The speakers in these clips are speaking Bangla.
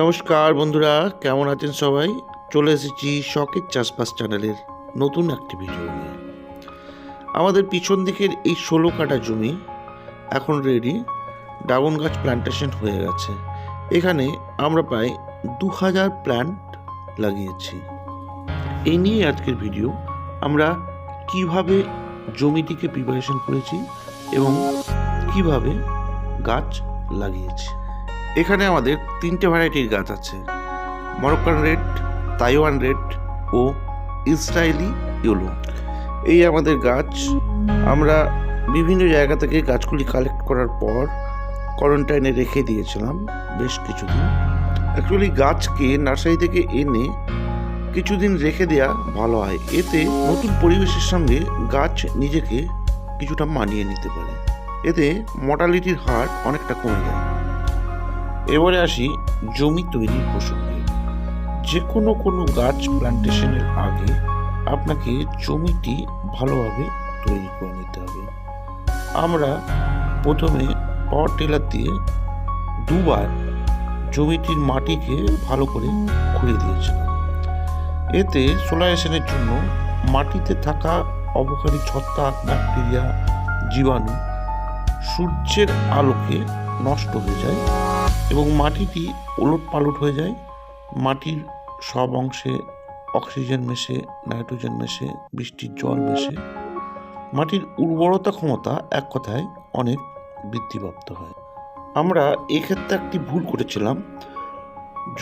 নমস্কার বন্ধুরা, কেমন আছেন সবাই? চলে এসেছি শখের চাষবাস চ্যানেলের নতুন একটি ভিডিও নিয়ে। আমাদের পিছন দিকের এই ষোলো কাটা জমি এখন রেডি ড্রাগন গাছ প্ল্যান্টেশন হয়ে গেছে। এখানে আমরা প্রায় দু হাজার প্ল্যান্ট লাগিয়েছি। এই নিয়ে আজকের ভিডিও আমরা কীভাবে জমিটিকে প্রিপারেশন করেছি এবং কীভাবে গাছ লাগিয়েছি। এখানে আমাদের তিনটে ভ্যারাইটির গাছ আছে। মরক্কান রেড তাইওয়ান রেড ও ইসরায়েলি ইউলো এই আমাদের গাছ, আমরা বিভিন্ন জায়গা থেকে গাছগুলি কালেক্ট করার পর কোয়ারেন্টাইনে রেখে দিয়েছিলাম বেশ কিছুদিন। অ্যাকচুয়ালি গাছকে নার্সারি থেকে এনে কিছুদিন রেখে দেওয়া ভালো হয়। এতে নতুন পরিবেশের সঙ্গে গাছ নিজেকে কিছুটা মানিয়ে নিতে পারে। এতে মর্টালিটির হার অনেকটা কমে যায়। এবারে আসি জমি তৈরির প্রসঙ্গে যে কোনো কোনো গাছ প্লান্টেশনের আগে আপনাকে জমিটি ভালোভাবে তৈরি করে নিতে হবে। আমরা প্রথমে পাওয়ার টিলার দিয়ে দুবার জমিটির মাটিকে ভালো করে খুঁড়ে দিয়েছিলাম। এতে সোলারেশনের জন্য মাটিতে থাকা অবকারী ছত্রাক ব্যাকটেরিয়া জীবাণু সূর্যের আলোকে নষ্ট হয়ে যায়। এবং মাটিটি ওলট পালট হয়ে যায়। মাটির সব অংশে অক্সিজেন মেশে, নাইট্রোজেন মেশে, বৃষ্টির জল মেশে। মাটির উর্বরতা ক্ষমতা এক কথায় অনেক বৃদ্ধিপ্রাপ্ত হয়। আমরা এক্ষেত্রে একটি ভুল করেছিলাম।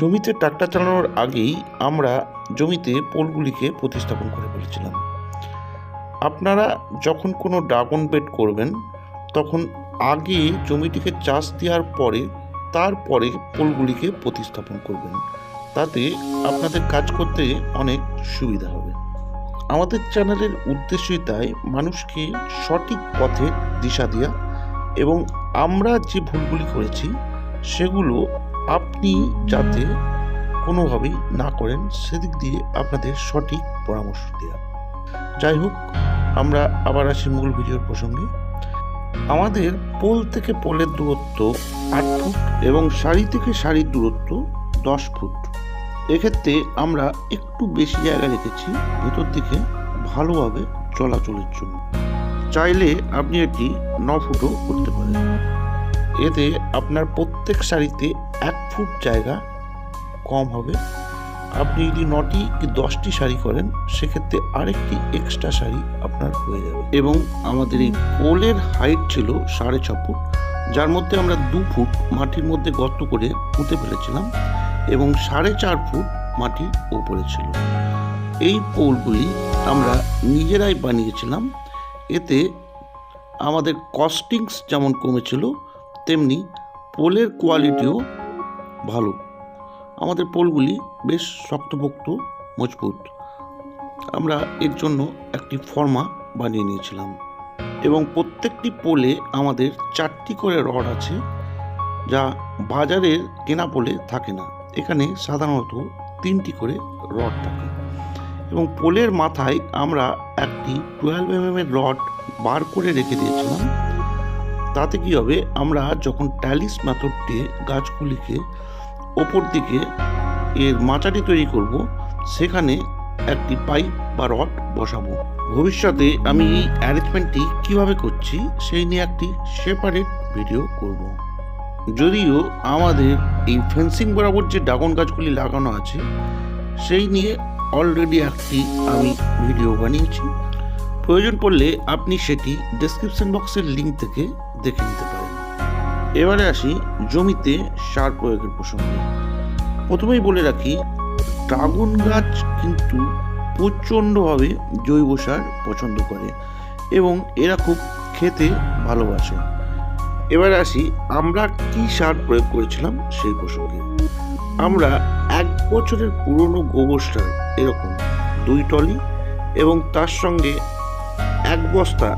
জমিতে ট্রাক্টর চালানোর আগেই আমরা জমিতে পোলগুলিকে প্রতিস্থাপন করে ফেলেছিলাম। আপনারা যখন কোনো ড্রাগন বেড করবেন, তখন আগে জমিটিকে চাষ দেওয়ার পরে তারপরে পোলগুলিকে প্রতিস্থাপন করবেন। তাতে আপনাদের কাজ করতে অনেক সুবিধা হবে। আমাদের চ্যানেলের উদ্দেশ্যই তাই মানুষকে সঠিক পথে দিশা দেওয়া এবং আমরা যে ভুলগুলি করেছি, সেগুলো আপনি যাতে কোনোভাবেই না করেন, সেদিক দিয়ে আপনাদের সঠিক পরামর্শ দেওয়া যাই হোক, আমরা আবার আসি মূল ভিডিওর প্রসঙ্গে। আমাদের পোল থেকে পোলের দূরত্ব আট ফুট এবং সারি থেকে সারির দূরত্ব দশ ফুট। এক্ষেত্রে আমরা একটু বেশি জায়গা রেখেছি ভেতর দিকে ভালোভাবে চলাচলের জন্য। চাইলে আপনি এটি ন ফুটও করতে পারেন। এতে আপনার প্রত্যেক সারিতে এক ফুট জায়গা কম হবে। আপনি যদি নটি কি দশটি শাড়ি করেন, সেক্ষেত্রে আরেকটি এক্সট্রা শাড়ি আপনার হয়ে যাবে। এবং আমাদের এই পোলের হাইট ছিল সাড়ে ছ ফুট, যার মধ্যে আমরা দু ফুট মাটির মধ্যে গর্ত করে পুঁতে ফেলেছিলাম এবং সাড়ে চার ফুট মাটি ওপরে ছিল। এই পোলগুলি আমরা নিজেরাই বানিয়েছিলাম। এতে আমাদের কস্টিংস যেমন কমেছিল, তেমনি পোলের কোয়ালিটিও ভালো। আমাদের পোলগুলি বেশ শক্তপোক্ত, মজবুত। আমরা এর জন্য একটি ফর্মা বানিয়ে নিয়েছিলাম এবং প্রত্যেকটি পোলে আমাদের চারটি করে রড আছে যা বাজারের কেনা পোলে থাকে না। এখানে সাধারণত তিনটি করে রড থাকে এবং পোলের মাথায় আমরা একটি টুয়েলভ এম এর রড বার করে রেখে দিয়েছিলাম। তাতে কি হবে? আমরা যখন ট্যালিস মেথড দিয়ে গাছগুলিকে ওপর দিকে এর মাচাটি তৈরি করব, সেখানে একটি পাইপ বা রড বসাবো। ভবিষ্যতে আমি এই অ্যারেঞ্জমেন্টটি কীভাবে করছি, সেই নিয়ে একটি সেপারেট ভিডিও করব। যদিও আমাদের এই ফেন্সিং বরাবর যে ড্রাগন গাছগুলি লাগানো আছে, সেই নিয়ে অলরেডি একটি আমি ভিডিও বানিয়েছি। প্রয়োজন পড়লে আপনি সেটি ডেসক্রিপশন বক্সের লিঙ্ক থেকে দেখে নিতে এবারে আসি জমিতে সার প্রয়োগের প্রসঙ্গে। প্রথমেই বলে রাখি, ড্রাগন গাছ কিন্তু প্রচণ্ডভাবে জৈব সার পছন্দ করে এবং এরা খুব খেতে ভালোবাসে। এবার আসি, আমরা কি সার প্রয়োগ করেছিলাম সেই প্রসঙ্গে। আমরা এক বছরের পুরনো গোবর সার, এরকম দুই টলি এবং তার সঙ্গে এক বস্তা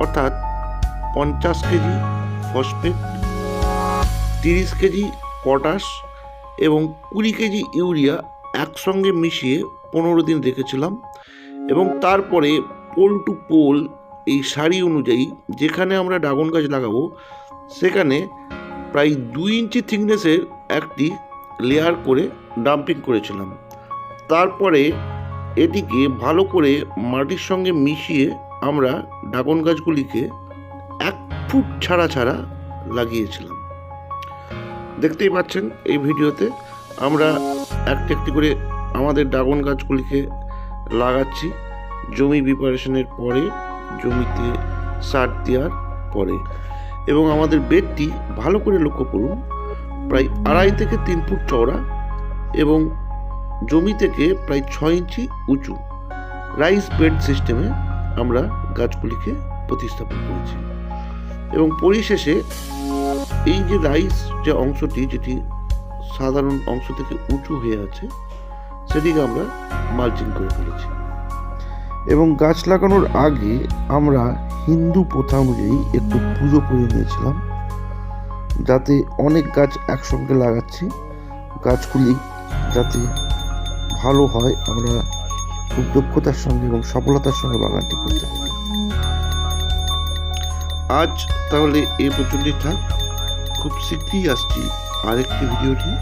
অর্থাৎ পঞ্চাশ কেজি ফসফেট তিরিশ কেজি পটাশ এবং কুড়ি কেজি ইউরিয়া একসঙ্গে মিশিয়ে পনেরো দিন রেখেছিলাম এবং তারপরে পোল টু পোল এই সারি অনুযায়ী যেখানে আমরা ড্রাগন গাছ লাগাবো, সেখানে প্রায় দুই ইঞ্চি থিকনেসের একটি লেয়ার করে ডাম্পিং করেছিলাম। তারপরে এটিকে ভালো করে মাটির সঙ্গে মিশিয়ে আমরা ড্রাগন গাছগুলিকে এক ফুট ছাড়া ছাড়া লাগিয়েছিলাম। দেখতেই পাচ্ছেন এই ভিডিওতে আমরা একটি একটি করে আমাদের ড্রাগন গাছগুলিকে লাগাচ্ছি জমি প্রিপারেশনের পরে, জমিতে সার দেওয়ার পরে। এবং আমাদের বেডটি ভালো করে লক্ষ্য করুন, প্রায় আড়াই থেকে তিন ফুট চওড়া এবং জমি থেকে প্রায় ছয় ইঞ্চি উঁচু। রাইস বেড সিস্টেমে আমরা গাছগুলিকে প্রতিস্থাপন করেছি। এবং পরিশেষে এই যে রাইস যে অংশটি, যেটি সাধারণ অংশ থেকে উঁচু হয়ে আছে, সেটিকে আমরা মালচিং করে ফেলেছি। এবং গাছ লাগানোর আগে আমরা হিন্দু প্রথা অনুযায়ী একটু পুজো করে নিয়েছিলাম, যাতে অনেক গাছ একসঙ্গে লাগাচ্ছি। গাছগুলি যাতে ভালো হয়, আমরা খুব দক্ষতার সঙ্গে এবং সফলতার সঙ্গে বাগানটি করতে পারি। আজ তাহলে এই পর্যন্তই থাক। খুব শীঘ্রই আসছি আরেকটি ভিডিও নিয়ে